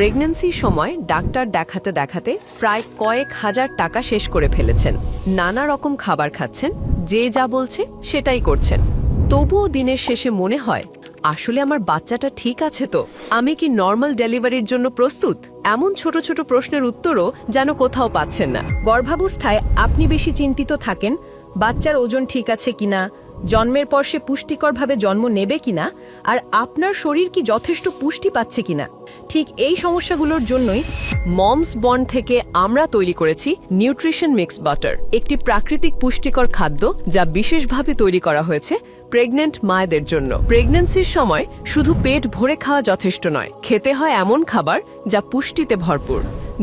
প্রেগন্যান্সির সময় ডাক্তার দেখাতে দেখাতে প্রায় কয়েক হাজার টাকা শেষ করে ফেলেছেন। নানা রকম খাবার খাচ্ছেন, যে যা বলছে সেটাই করছেন। তবুও দিনের শেষে মনে হয়, আসলে আমার বাচ্চাটা ঠিক আছে তো? আমি কি নর্মাল ডেলিভারির জন্য প্রস্তুত? এমন ছোট ছোট প্রশ্নের উত্তরও যেন কোথাও পাচ্ছেন না। গর্ভাবস্থায় আপনি বেশি চিন্তিত থাকেন, বাচ্চার ওজন ঠিক আছে কিনা, জন্মের পর সে পুষ্টিকরভাবে জন্ম নেবে কিনা, আর আপনার শরীর কি যথেষ্ট পুষ্টি পাচ্ছে কিনা? ঠিক এই সমস্যাগুলোর জন্যই মমস বন্ড থেকে আমরা তৈরি করেছি নিউট্রিশন মিক্স বাটার, একটি প্রাকৃতিক পুষ্টিকর খাদ্য যা বিশেষভাবে তৈরি করা হয়েছে প্রেগনেন্ট মায়েদের জন্য। প্রেগনেন্সির সময় শুধু পেট ভরে খাওয়া যথেষ্ট নয়, খেতে হয় এমন খাবার যা পুষ্টিতে ভরপুর।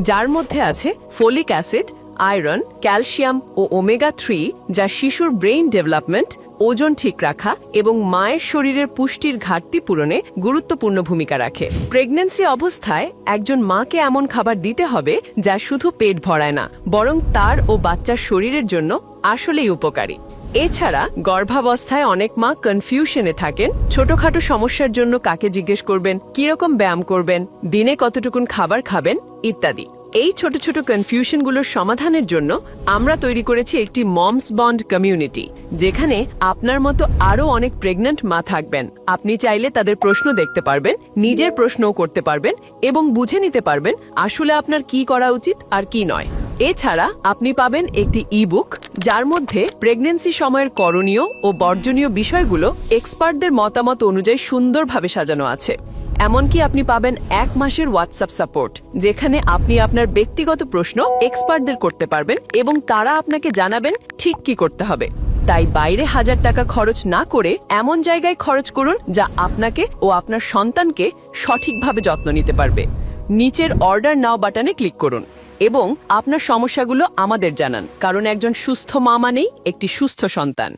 যার মধ্যে আছে ফোলিক অ্যাসিড আয়রন, ক্যালসিয়াম ও ওমেগা থ্রি যা শিশুর ব্রেইন ডেভেলপমেন্ট, ওজন ঠিক রাখা এবং মায়ের শরীরের পুষ্টির ঘাটতি পূরণে গুরুত্বপূর্ণ ভূমিকা রাখে। প্রেগন্যান্সি অবস্থায় একজন মাকে এমন খাবার দিতে হবে যা শুধু পেট ভরায় না, বরং তার ও বাচ্চার শরীরের জন্য আসলেই উপকারী। এছাড়া গর্ভাবস্থায় অনেক মা কনফিউশনে থাকেন, ছোটখাটো সমস্যার জন্য কাকে জিজ্ঞেস করবেন, কীরকম ব্যায়াম করবেন, দিনে কতটুকুন খাবার খাবেন, ইত্যাদি। এই ছোট ছোট কনফিউশনগুলোর সমাধানের জন্য আমরা তৈরি করেছি একটি মমস বন্ড কমিউনিটি যেখানে আপনার মতো আরও অনেক প্রেগন্যান্ট মা থাকবেন। আপনি চাইলে তাদের প্রশ্ন দেখতে পারবেন, নিজের প্রশ্নও করতে পারবেন এবং বুঝে নিতে পারবেন আসলে আপনার কি করা উচিত আর কি নয়। এছাড়া আপনি পাবেন একটি ইবুক যার মধ্যে প্রেগন্যান্সি সময়ের করণীয় ও বর্জনীয় বিষয়গুলো এক্সপার্টদের মতামত অনুযায়ী সুন্দরভাবে সাজানো আছে। এমনকি আপনি পাবেন এক মাসের হোয়াটসঅ্যাপ সাপোর্ট যেখানে আপনি আপনার ব্যক্তিগত প্রশ্ন এক্সপার্টদের করতে পারবেন এবং তারা আপনাকে জানাবেন ঠিক কি করতে হবে। তাই বাইরে হাজার টাকা খরচ না করে এমন জায়গায় খরচ করুন যা আপনাকে ও আপনার সন্তানকে সঠিকভাবে যত্ন নিতে পারবে। নিচের অর্ডার নাও বাটনে ক্লিক করুন এবং আপনার সমস্যাগুলো আমাদের জানান, কারণ একজন সুস্থ মা মানেই একটি সুস্থ সন্তান।